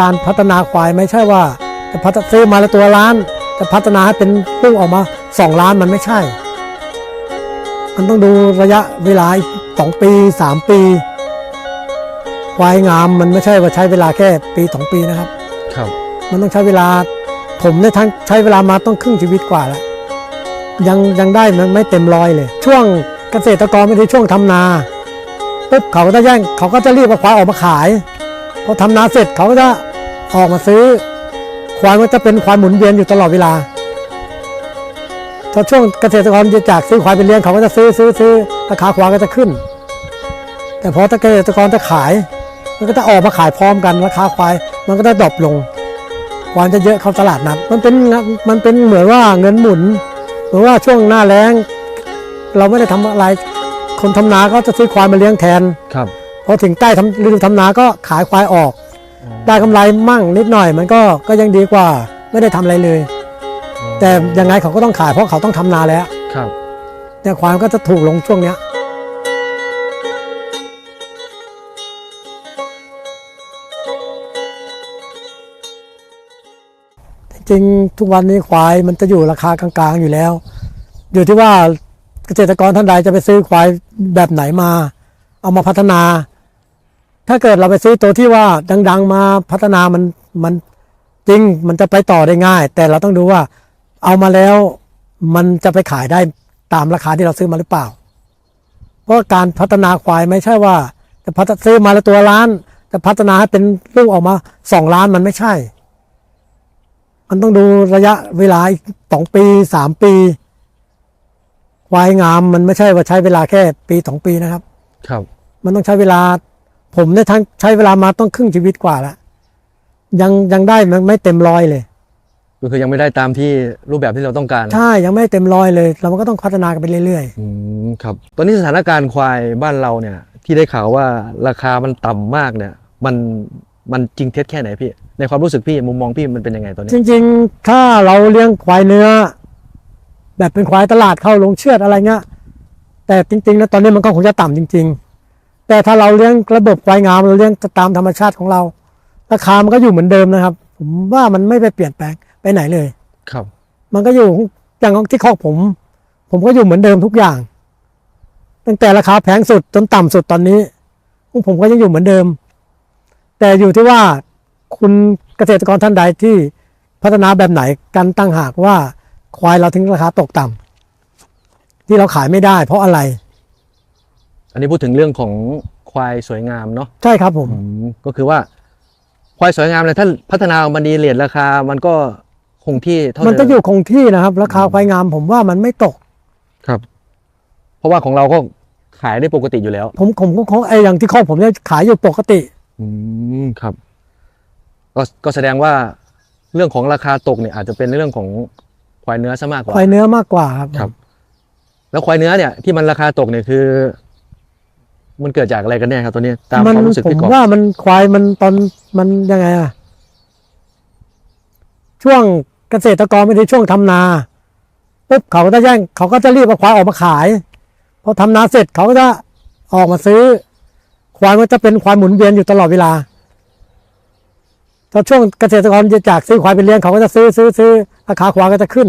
การพัฒนาควายไม่ใช่ว่าจะพัฒซื้อมาแล้วตัวล้าน จะพัฒนาให้เป็นลูกออกมาสองล้านมันไม่ใช่ มันต้องดูระยะเวลาอีกสองปีสามปี ควายงามมันไม่ใช่ว่าใช้เวลาแค่ปีสองปีนะครับ ครับ มันต้องใช้เวลาผมเนี่ยทั้งใช้เวลามาต้องครึ่งชีวิตกว่าแล้วยังยังได้มันไม่เต็มร้อยเลย ช่วงเกษตรกรไม่ได้ช่วงทำนาปุ๊บเขาก็จะแย่งเขาก็จะรีบเอาควายออกมาขาย พอทำนาเสร็จเขาก็จะออกมาซื้อ ควายมันจะเป็นควายหมุนเวียนอยู่ตลอดเวลาถ้าช่วงเกษตรกรจะจากซื้อควายไปเลี้ยงเขาก็จะซื้อซื้อซื้อราคาควายก็จะขึ้น แต่พอถ้าเกษตรกรจะขาย มันก็จะออกมาขายพร้อมกันราคาควาย มันก็จะดรอปลงควายจะเยอะเข้าตลาดนัดมันเป็นมันเป็นเหมือนว่าเงินหมุนเหมือนว่าช่วงหน้าแล้ง เราไม่ได้ทำอะไร คนทำนาก็จะซื้อควายมาเลี้ยงแทนครับ พอถึงใกล้ทำฤดูทำนาก็ขายควายออก ได้กำไรมั่งนิดหน่อย มันก็ก็ยังดีกว่าไม่ได้ทำอะไรเลย แต่ยังไงเขาก็ต้องขายเพราะเขาต้องทำนาแล้วครับแต่ควายมันก็จะถูกลงช่วงเนี้ย จริงๆทุกวันนี้ควายมันจะอยู่ราคากลางๆอยู่แล้ว อยู่ที่ว่าเกษตรกรท่านใดจะไปซื้อควายแบบไหนมา เอามาพัฒนา ถ้าเกิดเราไปซื้อตัวที่ว่าดัง ๆ มาพัฒนามันมันจริงมันจะไปต่อได้ง่าย แต่เราต้องดูว่าเอามาแล้วมันจะไปขายได้ตามราคาที่เราซื้อมาหรือเปล่า เพราะการพัฒนาควายไม่ใช่ว่าจะพัฒซื้อมาแล้วตัวล้าน จะพัฒนาให้เป็นลูกออกมาสองล้านมันไม่ใช่ มันต้องดูระยะเวลาอีกสองปีสามปี ควายงามมันไม่ใช่ว่าใช้เวลาแค่ปีสองปีนะครับ ครับ มันต้องใช้เวลา ผมเนี่ยทั้งใช้เวลามาต้องครึ่งชีวิตกว่าแล้วยังยังได้มันไม่เต็มร้อยเลย ก็คือยังไม่ได้ตามที่รูปแบบที่เราต้องการใช่ยังไม่เต็มร้อยเลย เราก็ต้องพัฒนากันไปเรื่อยอืมครับ ตอนนี้สถานการณ์ควายบ้านเราเนี่ย ที่ได้ข่าวว่าราคามันต่ำมากเนี่ย มันมันจริงเท็จแค่ไหนพี่ ในความรู้สึกพี่มุมมองพี่มันเป็นยังไงตอนๆนี้จริง ๆ ถ้าเราเลี้ยงควายเนื้อ แบบเป็นควายตลาดเข้าลงเชือดอะไรเงี้ยแต่จริงๆแล้วตอนนี้มันก็คงจะต่ำจริงๆ แต่ถ้าเราเลี้ยงระบบควายงามเราเลี้ยงตามธรรมชาติของเรา ราคามันก็อยู่เหมือนเดิมนะครับ ผมว่ามันไม่ไปเปลี่ยนแปลงไปไหนเลย ครับ มันก็อยู่อย่างที่คอกผม ผมก็อยู่เหมือนเดิมทุกอย่าง ตั้งแต่ราคาแพงสุดจนต่ำสุดตอนนี้ของผมก็ยังอยู่เหมือนเดิม แต่อยู่ที่ว่าคุณเกษตรกรท่านใดที่พัฒนาแบบไหนกันตั้งหากว่าควายเราถึงราคาตกต่ำที่เราขายไม่ได้ เพราะอะไร อันนี้พูดถึงเรื่องของควายสวยงามเนาะใช่ครับผมอืมก็คือว่า ควายสวยงามเนี่ยถ้าพัฒนาออกมาดีเรทราคา มันก็คงที่เท่าเดิมมันจะอยู่คงที่นะครับ ราคาควายงามผมว่ามันไม่ตก ครับ เพราะว่าของเราก็ขายได้ปกติอยู่แล้ว ผมผมก็ของไออย่างที่คอกผมเนี่ยขายอยู่ปกติ อืมครับ ก็ก็แสดงว่าเรื่องของราคาตกเนี่ยอาจจะเป็นเรื่องของควายเนื้อซะมากกว่าควายเนื้อมากกว่าครับครับ แล้วควายเนื้อเนี่ยที่มันราคาตกเนี่ยคือ มันเกิดจากอะไรกันแน่ครับตัวนี้ตามมันความรู้สึกผมพี่กอบว่ามันควายมันตอนมันยังไงอะช่วงเกษตรกรไม่ได้ช่วงทำนาปุ๊บเขาก็จะแย่งเขาก็จะรีบเอาควายออกมาขายพอทำนาเสร็จเขาก็จะออกมาซื้อ ควายมันจะเป็นควายหมุนเวียนอยู่ตลอดเวลาถ้าช่วงเกษตรกรจะจากซื้อควายไปเลี้ยงเขาก็จะซื้อซื้อซื้อราคาควายก็จะขึ้น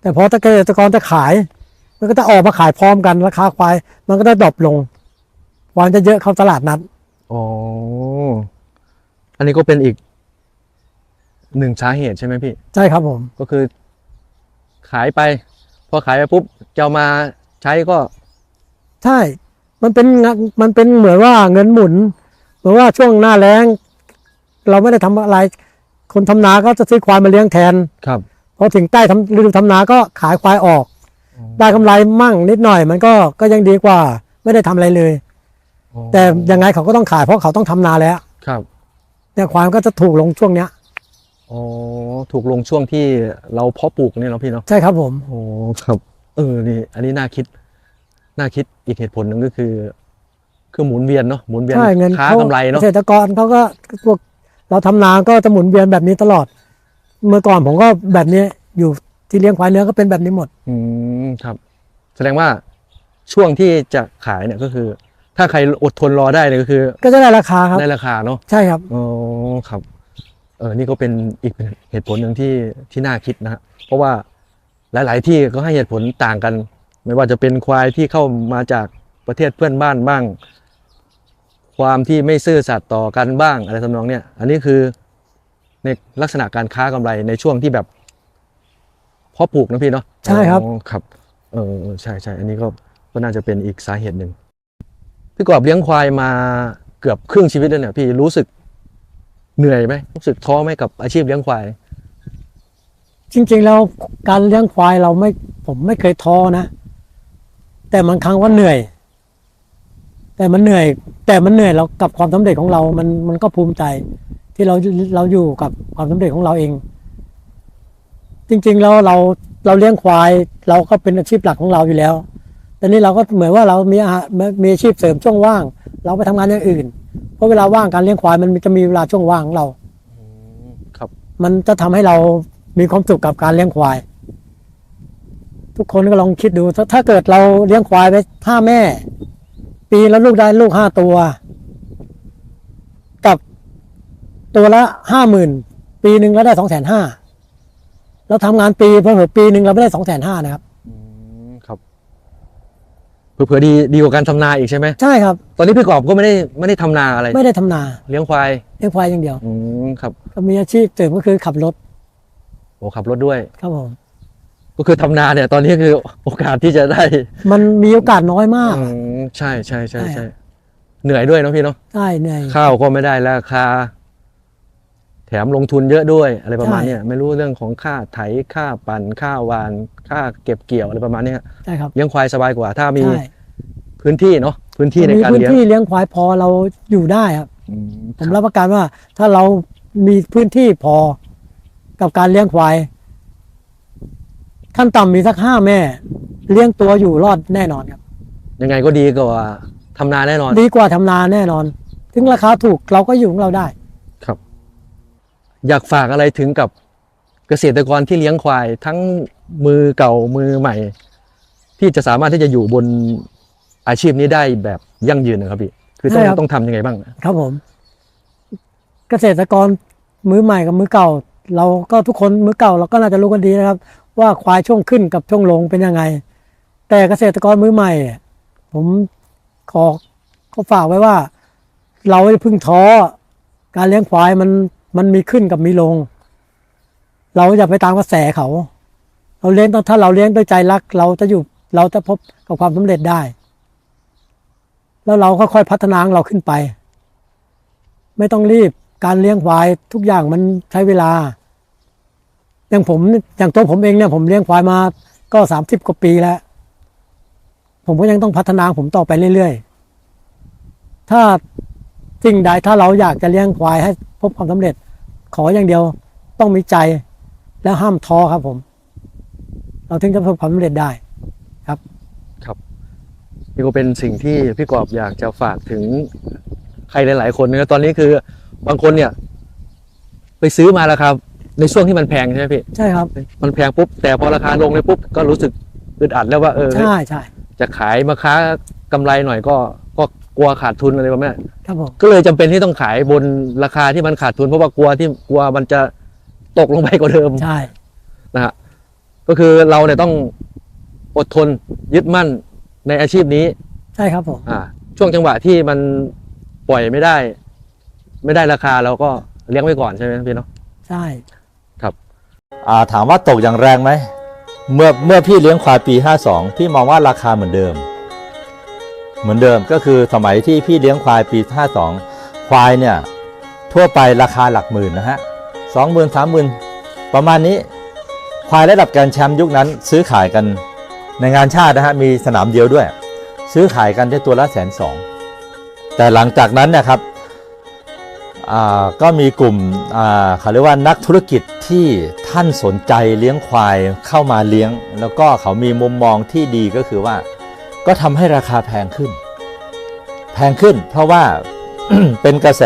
แต่พอถ้าเกษตรกรจะขาย มันก็จะออกมาขายพร้อมกันราคาควาย มันก็จะดรอปลงควายจะเยอะเข้าตลาดนัดอ๋ออันนี้ก็เป็นอีกหนึ่งสาเหตุใช่ไหมพี่ ใช่ครับผม ก็คือ ขายไป พอขายไปปุ๊บจะเอามาใช้ก็ ใช่ มันเป็นงานมันเป็นเหมือนว่าเงินหมุนเหมือนว่าช่วงหน้าแล้ง เราไม่ได้ทำอะไร คนทำนาก็จะซื้อควายมาเลี้ยงแทนครับพอถึงใกล้ทำฤดูทำนาก็ขายควายออก ได้กำไรมั่งนิดหน่อย มันก็ก็ยังดีกว่า ไม่ได้ทำอะไรเลย แต่ยังไงเขาก็ต้องขายเพราะเขาต้องทำนาแล้ว ครับ เนี่ยควายมันก็จะถูกลงช่วงเนี้ยอ๋อถูกลงช่วงที่เราเพาะปลูกเนี่ยเนาะพี่เนาะใช่ครับผมโอ้ครับ เออนี่ อันนี้น่าคิด น่าคิดอีกเหตุผลหนึ่งก็คือ คือหมุนเวียนเนาะหมุนเวียนใช่เงินค้าเขากำไรเนาะเกษตรกรเขาก็พวกเราทำนาก็จะหมุนเวียนแบบนี้ตลอด เมื่อก่อนผมก็แบบนี้อยู่ ที่เลี้ยงควายเนื้อก็เป็นแบบนี้หมด อืมครับ แสดงว่าช่วงที่จะขายเนี่ยก็คือ ถ้าใครอดทนรอได้เนี่ยก็คือ ก็จะได้ราคาครับ ได้ราคาเนาะใช่ครับ อ๋อครับ เออนี่ก็เป็นอีกเหตุผลหนึ่งที่ที่น่าคิดนะฮะเพราะว่าหลาย ๆ ที่ก็ให้เหตุผลต่างกัน ไม่ว่าจะเป็นควายที่เข้ามาจากประเทศเพื่อนบ้านบ้าง ความที่ไม่ซื่อสัตย์ต่อกันบ้างอะไรทำนองเนี้ยอันนี้คือในลักษณะการค้ากำไรในช่วงที่แบบ เพาะปลูกนะพี่เนาะใช่ครับ อ๋อครับเออเออใช่ใช่อันนี้ก็ก็น่าจะเป็นอีกสาเหตุหนึ่งพี่กอบเลี้ยงควายมาเกือบครึ่งชีวิตแล้วเนี่ย พี่รู้สึกเหนื่อยไหมรู้สึกท้อไหมกับอาชีพเลี้ยงควาย จริงๆแล้วการเลี้ยงควายเราไม่ผมไม่เคยท้อนะ แต่บางครั้งว่าเหนื่อย แต่มันเหนื่อย แต่มันเหนื่อยเรากับความสำเร็จของเรา มันมันก็ภูมิใจ ที่เราเราอยู่กับความสำเร็จของเราเอง จริงๆแล้วเราเราเลี้ยงควาย เราก็เป็นอาชีพหลักของเราอยู่แล้วแต่นี่เราก็เหมือนว่าเรามีอามีอาชีพเสริมช่วงว่าง เราไปทำงานอย่างอื่น เพราะเวลาว่างการเลี้ยงควายมันจะมีเวลาช่วงว่างของเราครับ มันจะทำให้เรามีความสุขกับการเลี้ยงควาย ทุกคนก็ลองคิดดูถ้าถ้าเกิดเราเลี้ยงควายไปห้าแม่ ปีแล้วลูกได้ลูกห้าตัว กับตัวละห้าหมื่นปีหนึ่งเราได้สองแสนห้า เราทำงานปีเพิ่มปีหนึ่งเราไม่ได้สองแสนห้านะครับ อืมครับเผื่อๆดีดีกว่าการทำนาอีกใช่ไหมใช่ครับ ตอนนี้พี่กอบก็ไม่ได้ไม่ได้ทำนาอะไร ไม่ได้ทำนาเลี้ยงควายเลี้ยงควายอย่างเดียว อืมครับก็มีอาชีพเสริมก็คือขับรถโอ้ขับรถด้วย ครับผมก็คือทำนาเนี่ย ตอนนี้คือโอกาสที่จะได้มันมีโอกาสน้อยมาก อืมใช่ใช่ใช่ใช่ใช่เหนื่อยด้วยเนาะพี่เนาะใช่เหนื่อยข้าวก็ไม่ได้ราคา แถมลงทุนเยอะด้วยอะไรประมาณใช่เนี้ยไม่รู้เรื่องของค่าไถค่าปั่นค่าหวาน ค่าเก็บเกี่ยวอะไรประมาณเนี้ยใช่ครับเลี้ยงควายสบายกว่า ถ้ามีใช่พื้นที่เนาะพื้นที่ในมีการพื้นเลี้ยงที่เลี้ยงควายพอเราอยู่ได้ครับอืมผมรับประกันว่า ถ้าเรามีพื้นที่พอกับการเลี้ยงควายขั้นต่ำมีสักห้าแม่ เลี้ยงตัวอยู่รอดแน่นอนครับ ยังไงก็ดีกว่าทำนาแน่นอน ดีกว่าทำนาแน่นอน ถึงราคาถูกเราก็อยู่ของเราได้ครับ อยากฝากอะไรถึงกับเกษตรกรที่เลี้ยงควาย ทั้งมือเก่ามือใหม่ ที่จะสามารถที่จะอยู่บนอาชีพนี้ได้แบบยั่งยืนนะครับพี่คือต้องใช่ครับ ต้องทำยังไงบ้างครับผม เกษตรกรมือใหม่กับมือเก่า เราก็ทุกคนมือเก่าเราก็น่าจะรู้กันดีนะครับ ว่าควายช่วงขึ้นกับช่วงลงเป็นยังไง แต่เกษตรกรมือใหม่ผมขอขอฝากไว้ว่า เราอย่าเพึ่งท้อการเลี้ยงควายมัน มันมีขึ้นกับมีลง เราอย่าไปตามกระแสเขา เราเลี้ยงต้องถ้าเราเลี้ยงด้วยใจรัก เราจะอยู่เราจะพบกับความสำเร็จได้ แล้วเราก็ค่อยพัฒนางเราขึ้นไป ไม่ต้องรีบการเลี้ยงควายทุกอย่างมันใช้เวลา อย่างผมอย่างตัวผมเองเนี่ยผมเลี้ยงควายมาก็สามสิบกว่าปีแล้ว ผมก็ยังต้องพัฒนาผมต่อไปเรื่อยๆ ถ้า สิ่งใดถ้าเราอยากจะเลี้ยงควายให้พบความสำเร็จ ขออย่างเดียวต้องมีใจแล้วห้ามท้อครับผม เราถึงจะพบความสำเร็จได้ครับนี่ก็เป็นสิ่งที่พี่กอบอยากจะฝากถึงใครหลาย ๆ คนนะตอนนี้คือบางคนเนี่ย ไปซื้อมาแล้วครับ ในช่วงที่มันแพงใช่ไหมพี่ใช่ครับ มันแพงปุ๊บแต่พอราคาลงเลยปุ๊บก็รู้สึกอึดอัดแล้วว่าเออใช่ใช่จะขายมาค้ากำไรหน่อยก็ก็ กลัวขาดทุนอะไรประมาณนี้ครับผมก็เลยจำเป็นที่ต้องขายบนราคาที่มันขาดทุนเพราะว่ากลัวที่กลัวมันจะตกลงไปกว่าเดิมใช่ นะฮะก็คือเราเนี่ยต้องอดทนยึดมั่นในอาชีพนี้ ใช่ครับผม อ่า ช่วงจังหวะที่มันปล่อยไม่ได้ ไม่ได้ราคาเราก็เลี้ยงไว้ก่อนใช่ไหมพี่เนาะ ใช่ อ่าถามว่าตกอย่างแรงไหม เมื่อเมื่อพี่เลี้ยงควายปี 52 พี่มองว่าราคาเหมือนเดิม เหมือนเดิมก็คือสมัยที่พี่เลี้ยงควายปี 52 ควายเนี่ยทั่วไปราคาหลักหมื่นนะฮะสองหมื่นสามหมื่นประมาณนี้ควายระดับแกรแชมป์ยุคนั้นซื้อขายกันในงานชาตินะฮะมีสนามเดียวด้วย ซื้อขายกันที่ตัวละแสนสองแต่หลังจากนั้นเนะครับก็มีกลุ่มเขาเรียกว่านักธุรกิจที่ท่านสนใจเลี้ยงควายเข้ามาเลี้ยง แล้วก็เขามีมุมมองที่ดีก็คือว่า ก็ทำให้ราคาแพงขึ้น แพงขึ้น เพราะว่าเป็นกระแส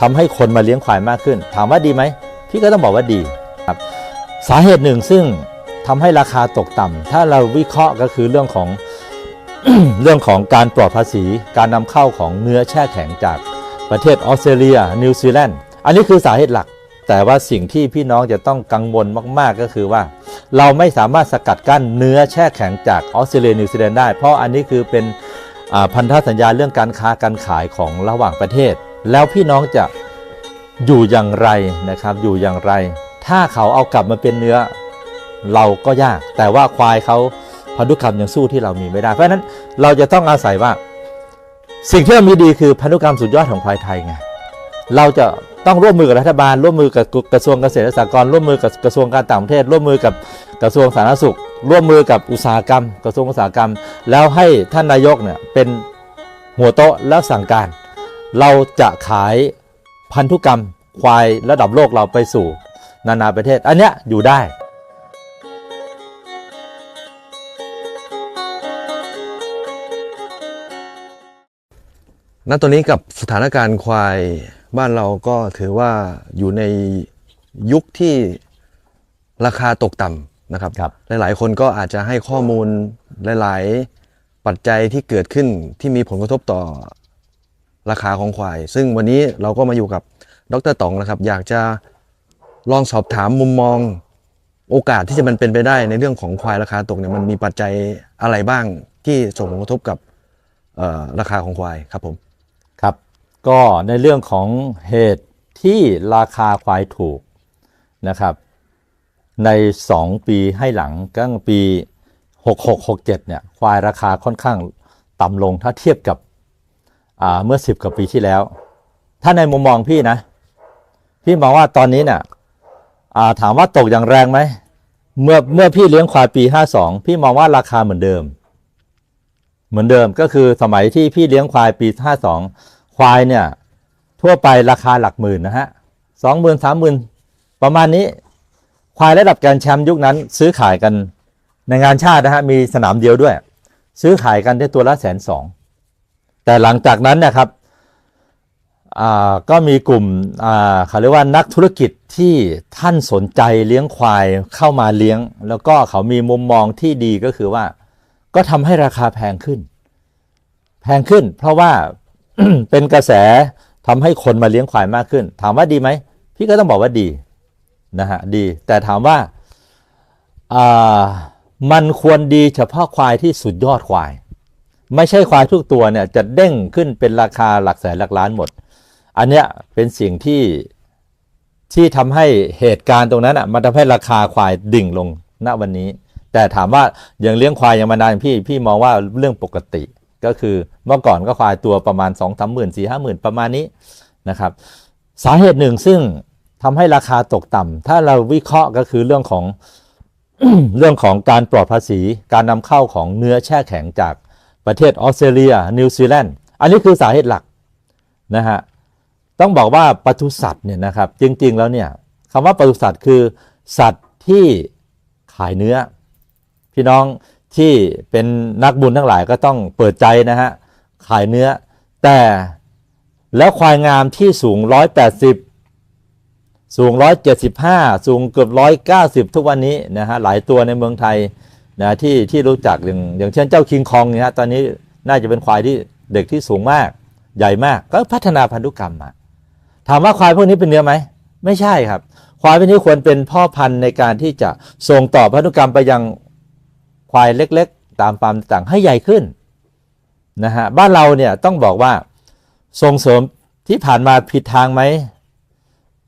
ทำให้คนมาเลี้ยงควายมากขึ้น ถามว่าดีไหมพี่ก็ต้องบอกว่าดีครับสาเหตุหนึ่งซึ่งทำให้ราคาตกต่ำถ้าเราวิเคราะห์ก็คือเรื่องของเรื่องของการปลอดภาษี การนำเข้าของเนื้อแช่แข็งจากประเทศออสเตรเลีย นิวซีแลนด์ อันนี้คือสาเหตุหลัก แต่ว่าสิ่งที่พี่น้องจะต้องกังวลมาก ๆ ก็คือว่า เราไม่สามารถสกัดกั้นเนื้อแช่แข็งจากออสเตรเลียนิวซีแลนด์ได้ เพราะอันนี้คือเป็นพันธสัญญาเรื่องการค้าการขายของระหว่างประเทศ แล้วพี่น้องจะอยู่อย่างไรนะครับ อยู่อย่างไร ถ้าเขาเอากลับมาเป็นเนื้อเราก็ยาก แต่ว่าควายเขาพันธุกรรมยังสู้ที่เรามีไม่ได้ เพราะฉะนั้นเราจะต้องอาศัยว่า สิ่งที่เรามีดีคือพันธุกรรมสุดยอดของควายไทยไงเราจะ ต้องร่วมมือกับรัฐบาล ร่วมมือกับกระทรวงเกษตรและสหกรณ์ร่วมมือกับกระทรวงการต่างประเทศ ร่วมมือกับกระทรวงสาธารณสุข ร่วมมือกับอุตสาหกรรม กระทรวงอุตสาหกรรม แล้วให้ท่านนายกเนี่ยเป็นหัวโต๊ะแล้วสั่งการ เราจะขายพันธุกรรมควายระดับโลกเราไปสู่ นานาประเทศ อันเนี้ยอยู่ได้ณตอนนี้กับสถานการณ์ควาย บ้านเราก็ถือว่าอยู่ในยุคที่ราคาตกต่ำนะครับครับหลาย ๆ คนก็อาจจะให้ข้อมูลหลาย ๆ ปัจจัยที่เกิดขึ้นที่มีผลกระทบต่อราคาของควาย ซึ่งวันนี้เราก็มาอยู่กับดรต๋องนะครับ อยากจะลองสอบถามมุมมองโอกาสที่จะมันเป็นไปได้ในเรื่องของควายราคาตกเนี่ยมันมีปัจจัยอะไรบ้างที่ส่งผลกระทบกับเอ่อราคาของควายครับผมครับ ก็ในเรื่องของเหตุที่ราคาควายถูกนะครับ ใน 2 ปีให้หลังก็ปี 6667 เนี่ยควายราคาค่อนข้างต่ำลงถ้าเทียบกับเมื่อ 10 กว่าปีที่แล้ว ถ้าในมุมมองพี่นะ พี่มองว่าตอนนี้เนี่ยถามว่าตกอย่างแรงไหมเมื่อเมื่อพี่เลี้ยงควายปี 52 พี่มองว่าราคาเหมือนเดิม เหมือนเดิมก็คือสมัยที่พี่เลี้ยงควายปี 52 ควายเนี่ยทั่วไปราคาหลักหมื่นนะฮะสองหมื่นสามหมื่นประมาณนี้ ควายระดับการแชมป์ยุคนั้น ซื้อขายกันในงานชาตินะฮะมีสนามเดียวด้วย ซื้อขายกันได้ตัวละแสนสองแต่หลังจากนั้นนะครับก็มีกลุ่มเขาเรียกว่านักธุรกิจที่ท่านสนใจเลี้ยงควายเข้ามาเลี้ยง แล้วก็เขามีมุมมองที่ดีก็คือว่า ก็ทำให้ราคาแพงขึ้น แพงขึ้น เพราะว่า เป็นกระแสทำให้คนมาเลี้ยงควายมากขึ้น ถามว่าดีไหม พี่ก็ต้องบอกว่าดีนะฮะดี แต่ถามว่าอ่ามันควรดีเฉพาะควายที่สุดยอดควาย ไม่ใช่ควายทุกตัวเนี่ยจะเด้งขึ้นเป็นราคาหลักแสนหลักล้านหมด อันเนี้ยเป็นสิ่งที่ที่ทำให้เหตุการณ์ตรงนั้นอะมันทำให้ราคาควายดิ่งลงณวันนี้ แต่ถามว่าอย่างเลี้ยงควายย่างมานานพี่พี่มองว่าเรื่องปกติ ก็คือเมื่อก่อนก็ควายตัวประมาณ2องสามหมื่นสี่ห้าหมื่นประมาณนี้นะครับ สาเหตุหนึ่งซึ่งทำให้ราคาตกต่ำถ้าเราวิเคราะห์ก็คือเรื่องของเรื่องของการปลอดภาษี การนำเข้าของเนื้อแช่แข็งจากประเทศออสเตรเลีย นิวซีแลนด์ อันนี้คือสาเหตุหลักนะฮะ ต้องบอกว่าปศุสัตว์เนี่ยนะครับ จริง ๆ แล้วเนี่ยคำว่าปศุสัตว์คือสัตว์ที่ขายเนื้อ พี่น้อง ที่เป็นนักบุญทั้งหลายก็ต้องเปิดใจนะฮะขายเนื้อ แต่แล้วควายงามที่สูง 180 สูง 175 สูงเกือบ 190 ทุกวันนี้นะฮะหลายตัวในเมืองไทยนะที่ที่รู้จักอย่างอย่างเช่นเจ้าคิงคองเนี่ยฮะตอนนี้น่าจะเป็นควายที่เด็กที่สูงมาก ใหญ่มากก็พัฒนาพันธุกรรมมาถามว่าควายพวกนี้เป็นเนื้อไหมไม่ใช่ครับ ควายพวกนี้ควรเป็นพ่อพันธุ์ในการที่จะส่งต่อพันธุกรรมไปยัง ควายเล็กๆ ตามฟาร์มต่างให้ใหญ่ขึ้นนะฮะบ้านเราเนี่ยต้องบอกว่าส่งเสริมที่ผ่านมาผิดทางไหม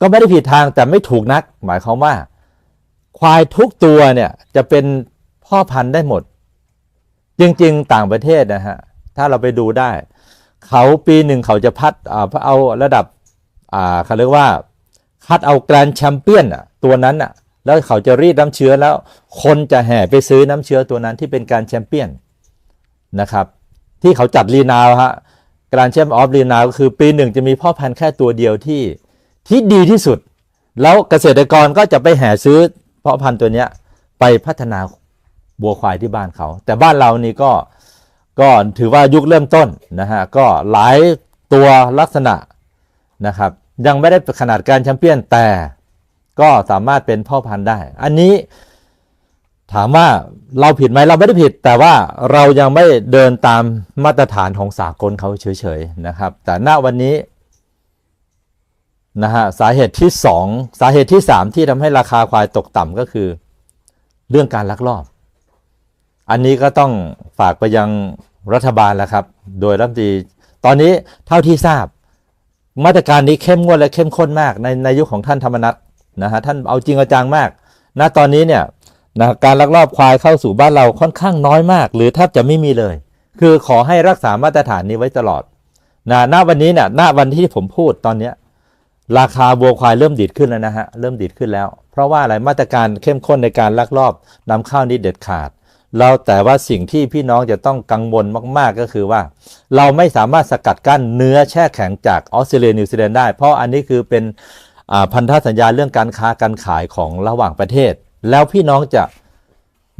ก็ไม่ได้ผิดทางแต่ไม่ถูกนัก หมายความว่า ควายทุกตัวเนี่ยจะเป็นพ่อพันธุ์ได้หมด จริงๆ ต่างประเทศนะฮะถ้าเราไปดูได้ เขาปีหนึ่งเขาจะพัดเอาระดับเขาเรียกว่าคัดเอาแกรนแชมเปี้ยนตัวนั้นอะ แล้วเขาจะรีดน้ำเชื้อแล้ว คนจะแห่ไปซื้อน้ำเชื้อตัวนั้นที่เป็นการแชมเปี้ยนนะครับ ที่เขาจัดรีนาวฮะการแชมป์ออฟรีนาวก็คือปีหนึ่งจะมีพ่อพันธุ์แค่ตัวเดียวที่ที่ดีที่สุด แล้วเกษตรกรก็จะไปแห่ซื้อพ่อพันธุ์ตัวเนี้ยไปพัฒนาบัวควายที่บ้านเขา แต่บ้านเรานี่ก็ก็ถือว่ายุคเริ่มต้นนะฮะก็หลายตัวลักษณะนะครับ ยังไม่ได้ขนาดการแชมเปี้ยนแต่ ก็สามารถเป็นพ่อพันธุ์ได้ อันนี้ถามว่าเราผิดไหมเราไม่ได้ผิด แต่ว่าเรายังไม่เดินตามมาตรฐานของสากลเขาเฉยๆนะครับ แต่ณวันนี้นะฮะสาเหตุที่สองสาเหตุที่สามที่ทำให้ราคาควายตกต่ำก็คือ เรื่องการลักลอบ อันนี้ก็ต้องฝากไปยังรัฐบาลแล้วครับ โดยรัฐมนตรีตอนนี้เท่าที่ทราบ มาตรการนี้เข้มงวดและเข้มข้นมากในในยุคของท่านธรรมนัฐ นะฮะท่านเอาจริงเอาจังมากณตอนนี้เนี่ยนะการลักลอบควายเข้าสู่บ้านเราค่อนข้างน้อยมาก หรือแทบจะไม่มีเลย คือขอให้รักษามาตรฐานนี้ไว้ตลอดนะณวันนี้เนี่ยณวันที่ผมพูดตอนเนี้ยราคาวัวควายเริ่มดีดขึ้นแล้วนะฮะเริ่มดีดขึ้นแล้ว เพราะว่าอะไรมาตรการเข้มข้นในการลักลอบนำเข้านี้เด็ดขาด เราแต่ว่าสิ่งที่พี่น้องจะต้องกังวลมากๆก็คือว่า เราไม่สามารถสกัดกั้นเนื้อแช่แข็งจากออสเตรเลียนิวซีแลนด์ได้ เพราะอันนี้คือเป็น พันธสัญญาเรื่องการค้าการขายของระหว่างประเทศ แล้วพี่น้องจะ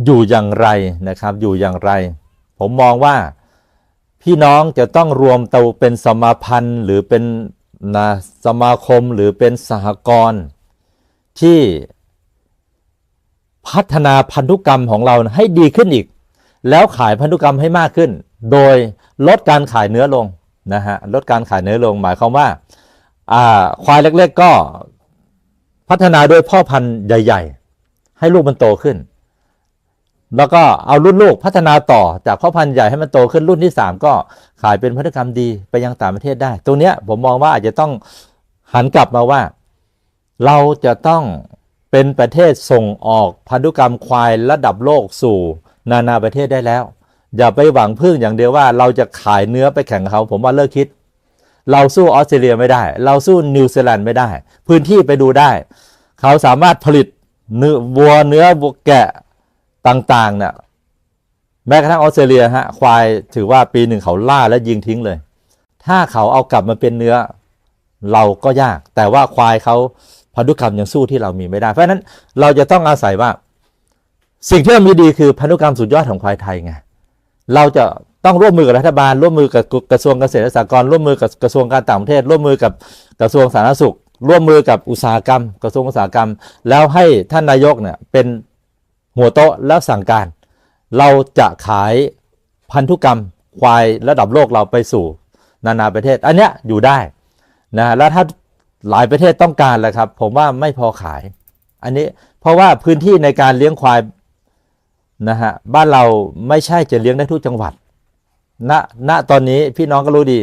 อยู่อย่างไรนะครับอยู่อย่างไร ผมมองว่าพี่น้องจะต้องรวมตัวเป็นสมาพันธ์หรือเป็นนะสมาคมหรือเป็นสหกรณ์ที่พัฒนาพันธุกรรมของเราให้ดีขึ้นอีก แล้วขายพันธุกรรมให้มากขึ้น โดยลดการขายเนื้อลงนะฮะลดการขายเนื้อลงหมายความว่า อ่าควายเล็กๆก็พัฒนาด้วยพ่อพันธุ์ใหญ่ ๆ ให้ลูกมันโตขึ้น แล้วก็เอารุ่นลูกพัฒนาต่อจากพ่อพันธุ์ใหญ่ให้มันโตขึ้นรุ่นที่ 3 ก็ขายเป็นพันธุกรรมดีไปยังต่างประเทศได้ ตรงเนี้ยผมมองว่าอาจจะต้องหันกลับมาว่า เราจะต้องเป็นประเทศส่งออกพันธุกรรมควายระดับโลกสู่นานาประเทศได้แล้ว อย่าไปหวังพึ่งอย่างเดียวว่าเราจะขายเนื้อไปแข่งเขา ผมว่าเลิกคิด เราสู้ออสเตรเลียไม่ได้ เราสู้นิวซีแลนด์ไม่ได้ พื้นที่ไปดูได้ เขาสามารถผลิตเนื้อวัวเนื้อวัวแกะต่างๆเนี่ยแม้กระทั่งออสเตรเลียฮะควายถือว่าปีหนึ่งเขาล่าและยิงทิ้งเลย ถ้าเขาเอากลับมาเป็นเนื้อเราก็ยาก แต่ว่าควายเขาพันธุกรรมยังสู้ที่เรามีไม่ได้ เพราะฉะนั้นเราจะต้องอาศัยว่า สิ่งที่เรามีดีคือพันธุกรรมสุดยอดของควายไทยไงเราจะ ต้องร่วมมือกับรัฐบาล ร่วมมือกับกระทรวงเกษตรและสหกรณ์ร่วมมือกับกระทรวงการต่างประเทศ ร่วมมือกับกระทรวงสาธารณสุข ร่วมมือกับอุตสาหกรรม กระทรวงอุตสาหกรรม แล้วให้ท่านนายกเนี่ยเป็นหัวโต๊ะแล้วสั่งการ เราจะขายพันธุกรรมควายระดับโลกเราไปสู่ นานาประเทศ อันเนี้ยอยู่ได้นะแล้วถ้าหลายประเทศต้องการแหละครับ ผมว่าไม่พอขาย อันนี้เพราะว่าพื้นที่ในการเลี้ยงควายนะฮะบ้านเราไม่ใช่จะเลี้ยงได้ทุกจังหวัด ณณตอนนี้พี่น้องก็รู้ดี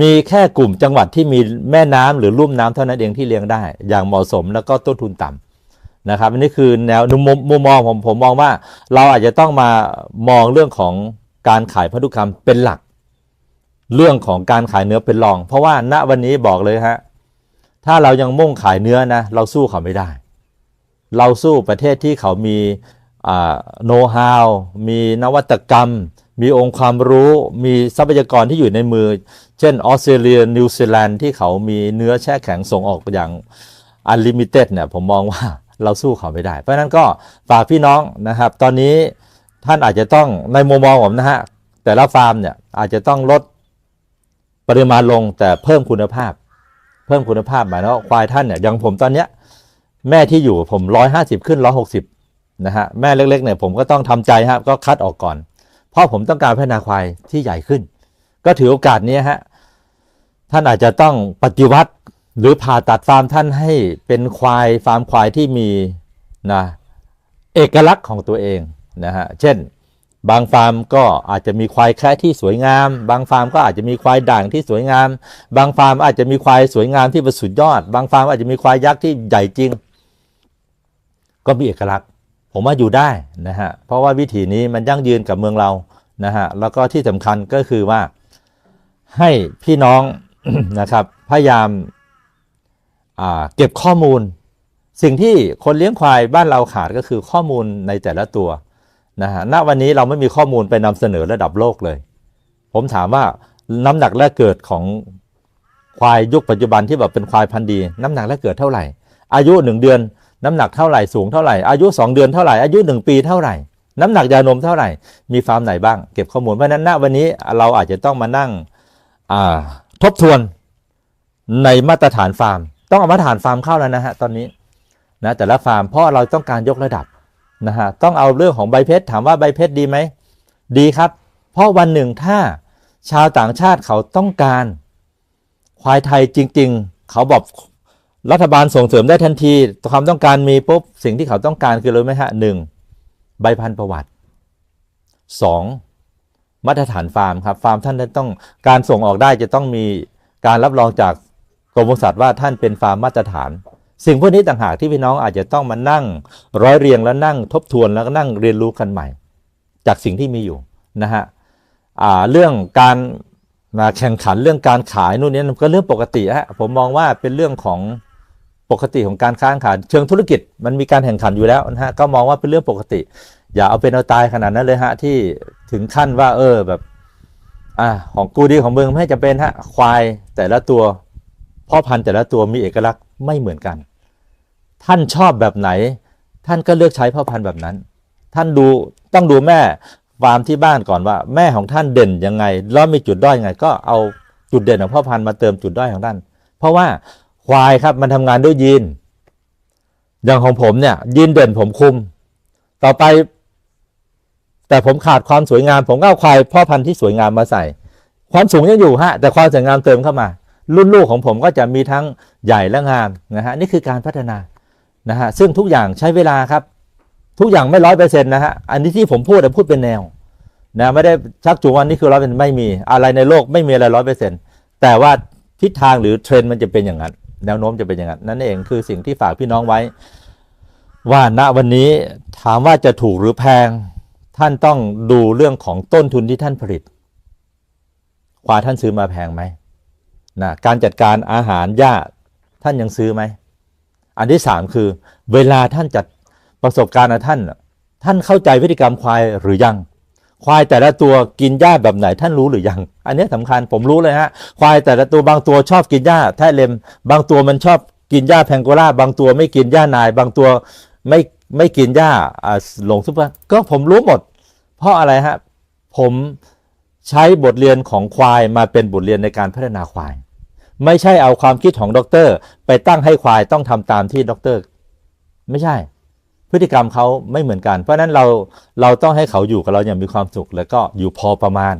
มีแค่กลุ่มจังหวัดที่มีแม่น้ำหรือลุ่มน้ำเท่านั้นเองที่เลี้ยงได้ อย่างเหมาะสมแล้วก็ต้นทุนต่ำนะครับอันนี้คือแนวมุมมุมมองผมผมมองว่า เราอาจจะต้องมามองเรื่องของการขายพันธุกรรมเป็นหลัก เรื่องของการขายเนื้อเป็นรอง เพราะว่าณวันนี้บอกเลยฮะถ้าเรายังมุ่งขายเนื้อนะเราสู้เขาไม่ได้ เราสู้ประเทศที่เขามีโน้ตฮาวมีนวัตกรรม มีองค์ความรู้มีทรัพยากรที่อยู่ในมือ เช่นออสเตรเลียนิวซีแลนด์ที่เขามีเนื้อแช่แข็งส่งออกอย่างอันลิมิเต็ดเนี่ยผมมองว่าเราสู้เขาไม่ได้ เพราะนั้นก็ฝากพี่น้องนะครับ ตอนนี้ท่านอาจจะต้องในมุมมองผมนะฮะแต่ละฟาร์มเนี่ยอาจจะต้องลดปริมาณลงแต่เพิ่มคุณภาพ เพิ่มคุณภาพหมายถึงว่าควายท่านเนี่ยอย่างผมตอนเนี้ยแม่ที่อยู่ผมร้อยห้าสิบขึ้นร้อยหกสิบนะฮะแม่เล็กๆเนี่ยผมก็ต้องทำใจครับก็คัดออกก่อน เพราะผมต้องการพัฒนาควายที่ใหญ่ขึ้น ก็ถือโอกาสนี้ฮะท่านอาจจะต้องปฏิวัติหรือผ่าตัดฟาร์มท่านให้เป็นควายฟาร์มควายที่มีนะเอกลักษณ์ของตัวเองนะฮะเช่น บางฟาร์มก็อาจจะมีควายแคระที่สวยงาม บางฟาร์มก็อาจจะมีควายด่างที่สวยงาม บางฟาร์มอาจจะมีควายสวยงามที่ประสุดยอด บางฟาร์มอาจจะมีควายยักษ์ที่ใหญ่จริง ก็มีเอกลักษณ์ ผมว่าอยู่ได้นะฮะเพราะว่าวิถีนี้มันยั่งยืนกับเมืองเรานะฮะแล้วก็ที่สำคัญก็คือว่าให้พี่น้องนะครับพยายามเก็บข้อมูล สิ่งที่คนเลี้ยงควายบ้านเราขาดก็คือข้อมูลในแต่ละตัวนะฮะณวันนี้เราไม่มีข้อมูลไปนำเสนอระดับโลกเลย ผมถามว่าน้ำหนักแรกเกิดของควายยุคปัจจุบันที่แบบเป็นควายพันธุ์ดี น้ำหนักแรกเกิดเท่าไหร่ อายุหนึ่งเดือน น้ำหนักเท่าไหร่สูงเท่าไหร่อายุ 2 เดือนเท่าไหร่อายุ 1 ปีเท่าไหร่ น้ำหนักยานมเท่าไหร่ มีฟาร์มไหนบ้างเก็บข้อมูลเพราะนั้นณวันนี้เราอาจจะต้องมานั่งทบทวนในมาตรฐานฟาร์ม ต้องเอามาตรฐานฟาร์มเข้าแล้วนะฮะตอนนี้นะแต่ละฟาร์มเพราะเราต้องการยกระดับนะฮะต้องเอาเรื่องของใบเพชรถามว่าใบเพชรดีไหมดีครับ เพราะวันหนึ่งถ้าชาวต่างชาติเขาต้องการควายไทยจริง ๆ เขาบอก รัฐบาลส่งเสริมได้ทันที ความต้องการมีปุ๊บสิ่งที่เขาต้องการคือรู้ไหมฮะหนึ่งใบพันธุ์ประวัติสองมาตรฐานฟาร์มครับฟาร์มท่านต้องการส่งออกได้จะต้องมีการรับรองจากกรมปศุสัตว์ว่าท่านเป็นฟาร์มมาตรฐาน สิ่งพวกนี้ต่างหากที่พี่น้องอาจจะต้องมานั่ง ร้อยเรียงแล้วนั่งทบทวนแล้วก็นั่งเรียนรู้กันใหม่ จากสิ่งที่มีอยู่นะฮะเรื่องการมาแข่งขันเรื่องการขายนู่นนี่ก็เรื่องปกติฮะผมมองว่าเป็นเรื่องของ ปกติของการค้าขายเชิงธุรกิจมันมีการแข่งขันอยู่แล้วนะฮะก็มองว่าเป็นเรื่องปกติ อย่าเอาเป็นเอาตายขนาดนั้นเลยฮะที่ถึงขั้นว่า เออแบบอ่าของกูดีของมึงไม่จะเป็นฮะควายแต่ละตัวพ่อพันธุ์แต่ละตัวมีเอกลักษณ์ไม่เหมือนกัน ท่านชอบแบบไหน ท่านก็เลือกใช้พ่อพันธุ์แบบนั้น ท่านดูต้องดูแม่ฟาร์มที่บ้านก่อนว่า แม่ของท่านเด่นยังไงแล้วมีจุดด้อยยังไง ก็เอาจุดเด่นของพ่อพันธุ์มาเติมจุดด้อยของท่าน เพราะว่า ควายครับมันทำงานด้วยยีน อย่างของผมเนี่ยยีนเด่นผมคุม ต่อไป แต่ผมขาดความสวยงาม ผมก็เอาควายพ่อพันธุ์ที่สวยงามมาใส่ ความสูงยังอยู่ฮะแต่ความสวยงามเติมเข้ามา รุ่นลูกของผมก็จะมีทั้งใหญ่และงามนะฮะนี่คือการพัฒนานะฮะซึ่งทุกอย่างใช้เวลาครับ ทุกอย่างไม่ร้อยเปอร์เซ็นต์นะฮะอันนี้ที่ผมพูดอะพูดเป็นแนวนะไม่ได้ชักจูงวันนี้คือร้อยเป็นไม่มีอะไรในโลกไม่มีอะไรร้อยเปอร์เซ็นต์แต่ว่าทิศทางหรือเทรนด์มันจะเป็นอย่างนั้น แนวโน้มจะเป็นอย่างนั้นนั่นเองคือสิ่งที่ฝากพี่น้องไว้ ว่าณวันนี้ถามว่าจะถูกหรือแพง ท่านต้องดูเรื่องของต้นทุนที่ท่านผลิตควายท่านซื้อมาแพงไหมนะการจัดการอาหารหญ้าท่านยังซื้อไหม อันที่สามคือ เวลาท่านจัดประสบการณ์ท่าน ท่านเข้าใจพฤติกรรมควายหรือยัง ควายแต่ละตัวกินหญ้าแบบไหนท่านรู้หรือยัง อันนี้สำคัญผมรู้เลยฮะ ควายแต่ละตัวบางตัวชอบกินหญ้าแท้เลม บางตัวมันชอบกินหญ้าแพงโกล่าบางตัวไม่กินหญ้านาย บางตัวไม่ไม่กินหญ้าอ่าหลงซุปเปอร์ก็ผมรู้หมด เพราะอะไรฮะ ผมใช้บทเรียนของควายมาเป็นบทเรียนในการพัฒนาควาย ไม่ใช่เอาความคิดของด็อกเตอร์ไปตั้งให้ควายต้องทำตามที่ด็อกเตอร์ ไม่ใช่ พฤติกรรมเขาไม่เหมือนกัน เพราะฉะนั้นเราเราต้องให้เขาอยู่กับเราอย่างมีความสุข แล้วก็อยู่พอประมาณ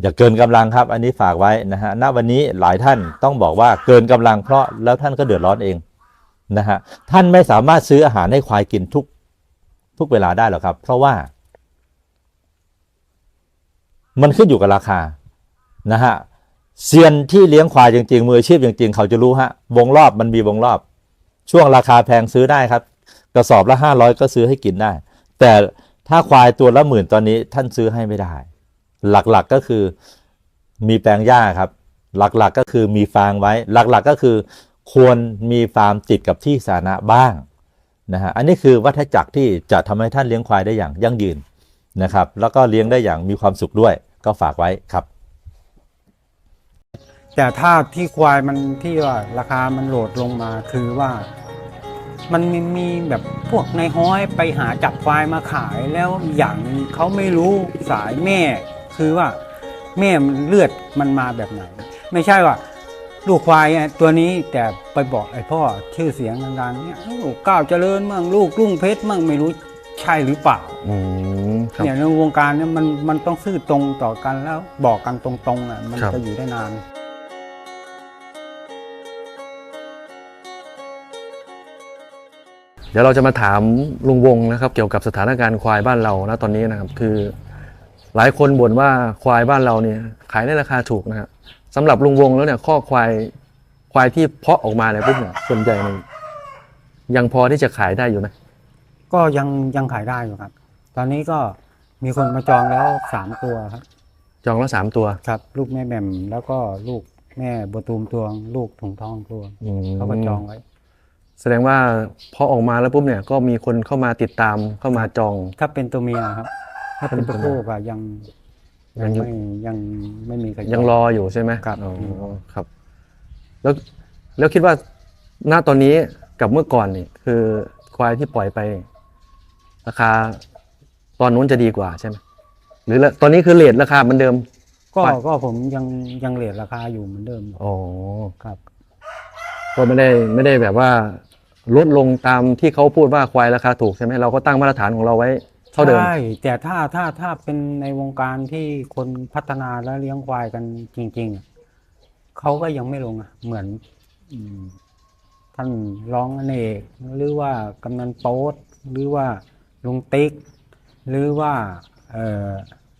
อย่าเกินกำลังครับ อันนี้ฝากไว้นะฮะณวันนี้หลายท่านต้องบอกว่าเกินกำลังเพราะแล้วท่านก็เดือดร้อนเองนะฮะท่านไม่สามารถซื้ออาหารให้ควายกินทุกทุกเวลาได้หรอกครับ เพราะว่า มันขึ้นอยู่กับราคานะฮะเซียนที่เลี้ยงควายจริงๆมืออาชีพจริงๆ เขาจะรู้ฮะวงรอบมันมีวงรอบ ช่วงราคาแพงซื้อได้ครับ กระสอบละห้าร้อยก็ซื้อให้กินได้ แต่ถ้าควายตัวละหมื่นตอนนี้ท่านซื้อให้ไม่ได้ หลักๆก็คือมีแปลงหญ้าครับ หลักๆก็คือมีฟางไว้ หลักๆก็คือควรมีฟาร์มติดกับที่สาธารณะบ้างนะฮะอันนี้คือวัฏจักรที่จะทำให้ท่านเลี้ยงควายได้อย่างยั่งยืนนะครับ แล้วก็เลี้ยงได้อย่างมีความสุขด้วย ก็ฝากไว้ครับ แต่ถ้าที่ควายมันที่ว่าราคามันโหลดลงมาคือว่า มันมีมีแบบพวกในายห้อยไปหาจับควายมาขายแล้วอย่างหนึ่งเขาไม่รู้สายแม่ คือว่าแม่มันเลือดมันมาแบบไหน ไม่ใช่ว่าลูกควายเนี่ยตัวนี้แต่ไปบอกไอ้พ่อชื่อเสียงดังๆเนี่ยลูกก้าวเจริญมั่งลูกรุ่งเพชรมั่งไม่รู้ใช่หรือเปล่าอืมครับเนี่ยในวงการเนี่ยมันมันต้องซื่อตรงต่อกันแล้วบอกกันตรงๆอะมันครับจะอยู่ได้นาน เดี๋ยวเราจะมาถามลุงวงนะครับ เกี่ยวกับสถานการณ์ควายบ้านเรานะตอนนี้นะครับ คือ หลายคนบ่นว่าควายบ้านเราเนี่ย ขายในราคาถูกนะครับสำหรับลุงวงแล้วเนี่ยข้อควายควายที่เพาะออกมาเนี่ยปุ๊บเนี่ยส่วนใหญ่เนี่ยยังพอที่จะขายได้อยู่ไหมก็ยังยังขายได้อยู่ครับ ตอนนี้ก็มีคนมาจองแล้วสามตัวครับจองละสามตัวครับ ลูกแม่แหม่มแล้วก็ลูกแม่บัวตูมตัวง ลูกถุงทองตัวงอืม เขาก็จองไว้ แสดงว่าพอออกมาแล้วปุ๊บเนี่ยก็มีคนเข้ามาติดตามเข้ามาจอง ถ้าเป็นตัวเมียครับ ถ้าเป็นตัวผู้ก็ยังยัยังงอยู่ไม่ยังไม่มีใครจยังรออยู่ใช่ไหมครับอ๋อครับ แล้วแล้วคิดว่าณตอนนี้กับเมื่อก่อนนี่คือควายที่ปล่อยไป ราคาตอนนู้นจะดีกว่าใช่ไหมหรือละตอนนี้คือเลทราคาเหมือนเดิม ก็ไปก็ผมยังยังเลทราคาอยู่เหมือนเดิมอ๋อครับ ก็ไม่ได้ไม่ได้แบบว่า ลดลงตามที่เขาพูดว่าควายราคาถูกใช่ไหมเราก็ตั้งมาตรฐานของเราไว้เท่าเดิม ใช่ แต่ถ้าถ้าถ้าเป็นในวงการที่คนพัฒนาและเลี้ยงควายกันจริง ๆอะเขาก็ยังไม่ลงอะเหมือนอืมท่านร้องอเนกหรือว่ากำนันโป๊ตหรือว่าลุงติ๊ก หรือว่า เออ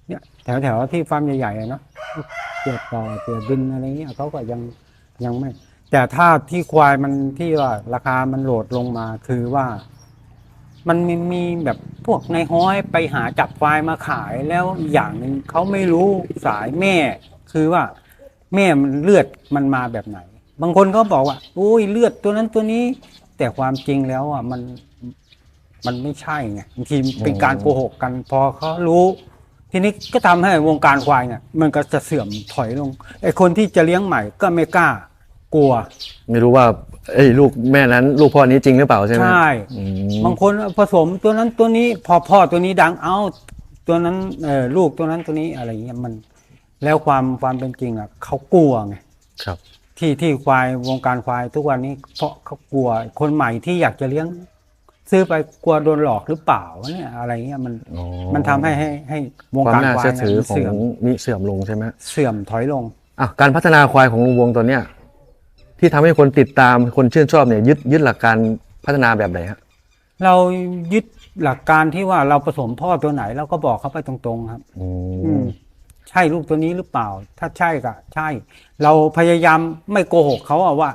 เนี่ยแถวแถวที่ฟาร์มใหญ่ๆอะเนาะเกียต่อเกียบินอะไรเงี้ยเขาก็ยังยังไม่ แต่ถ้าที่ควายมันที่ว่าราคามันโหลดลงมาคือว่า มันมีมีแบบพวกในายห้อยไปหาจับควายมาขายแล้วอย่างหนึ่งเขาไม่รู้สายแม่ คือว่า แม่มันเลือดมันมาแบบไหน บางคนก็บอกว่าอุ้ยเลือดตัวนั้นตัวนี้ แต่ความจริงแล้วอะมันมันไม่ใช่ไงบางทีเป็นการโกหกกันพอเขารู้ ทีนี้ก็ทำให้วงการควายเนี่ย มันก็จะเสื่อมถอยลงไอ้คนที่จะเลี้ยงใหม่ก็ไม่กล้า กลัว ไม่รู้ว่าเอ้ยลูกแม่นั้น ลูกพ่อนี้จริงหรือเปล่าใช่ไหมใช่อืมบางคนผสมตัวนั้นตัวนี้พอพ่อตัวนี้ดังเอาตัวนั้นเออลูกตัวนั้นตัวนี้อะไรอย่างเงี้ยมัน แล้วความความเป็นจริงอะเขากลัวไงครับ ที่ที่ควายวงการควายทุกวันนี้เพราะเขากลัวคนใหม่ที่อยากจะเลี้ยง ซื้อไปกลัวโดนหลอกหรือเปล่าเนี่ยอะไรเงี้ยมันอ๋อ มันทำให้ให้ให้วงความการน่าควายเชื่อเนี่ยถือมันของเสื่อมมีเสื่อมลงใช่ไหมเสื่อมถอยลง อะการพัฒนาควายของลุงวงตอนเนี้ย ที่ทำให้คนติดตามคนชื่นชอบเนี่ยยึดยึดหลักการพัฒนาแบบไหนฮะเรายึดหลักการที่ว่าเราผสมพ่อตัวไหนเราก็บอกเขาไปตรงๆครับอือืมมใช่ลูกตัวนี้หรือเปล่า ถ้าใช่ก็ใช่ เราพยายามไม่โกหกเขาอะว่า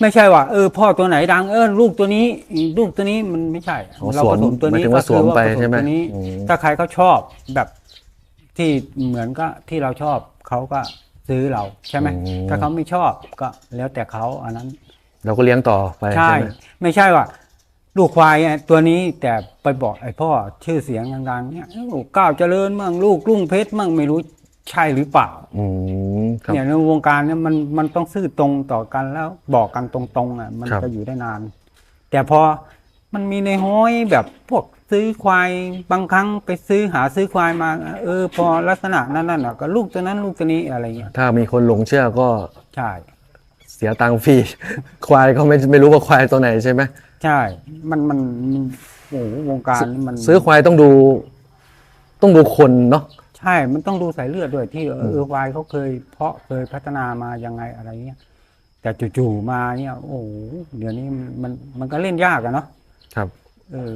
ไม่ใช่ว่าเออพ่อตัวไหนดังเออลูกตัวนี้อืมลูกตัวนี้มันไม่ใช่อ๋อเราสวผมสมตัวหมายนี้ถึงว่าสวมไปก็คือใช่ไหมผตัวนี้อืมถ้าใครเขาชอบแบบที่เหมือนก็ที่เราชอบเขาก็ ซื้อเราใช่ไหมถ้าเขาไม่ชอบก็แล้วแต่เขาอันนั้น เราก็เลี้ยงต่อไปใช่ใช่ ไหมไม่ใช่ว่า ลูกควายเนี่ยตัวนี้แต่ไปบอกไอ้พ่อชื่อเสียงดังๆเนี่ยลูกก้าวเจริญมั่งลูกรุ่งเพชรมั่งไม่รู้ใช่หรือเปล่า อืมครับ เนี่ยในวงการเนี่ยมันมันต้องซื่อตรงต่อกันแล้วบอกกันตรงๆอะมันครับ จะอยู่ได้นาน แต่พอมันมีในห้อยแบบพวก ซื้อควายบางครั้งไปซื้อหาซื้อควายมา เออ พอลักษณะนั้นน่ะก็ลูกตัวนั้นลูกตัวนี้อะไรเงี้ยถ้ามีคนหลงเชื่อก็ใช่เสียตังค์ฟรี ควายก็ไม่ไม่รู้ว่าควายตัวไหนใช่ไหมใช่ มันมันมันโอ้โหวงการนี่มันซื้อควายต้องดู ต้องดูคนเนาะใช่ มันต้องดูสายเลือดด้วยที่เออเออควายเขาเคย เพาะเคยพัฒนามายังไงอะไรเงี้ยแต่จู่ๆมาเนี่ย โอ้โหเดี๋ยวนี้มันมันก็เล่นยากอะเนาะครับ เออ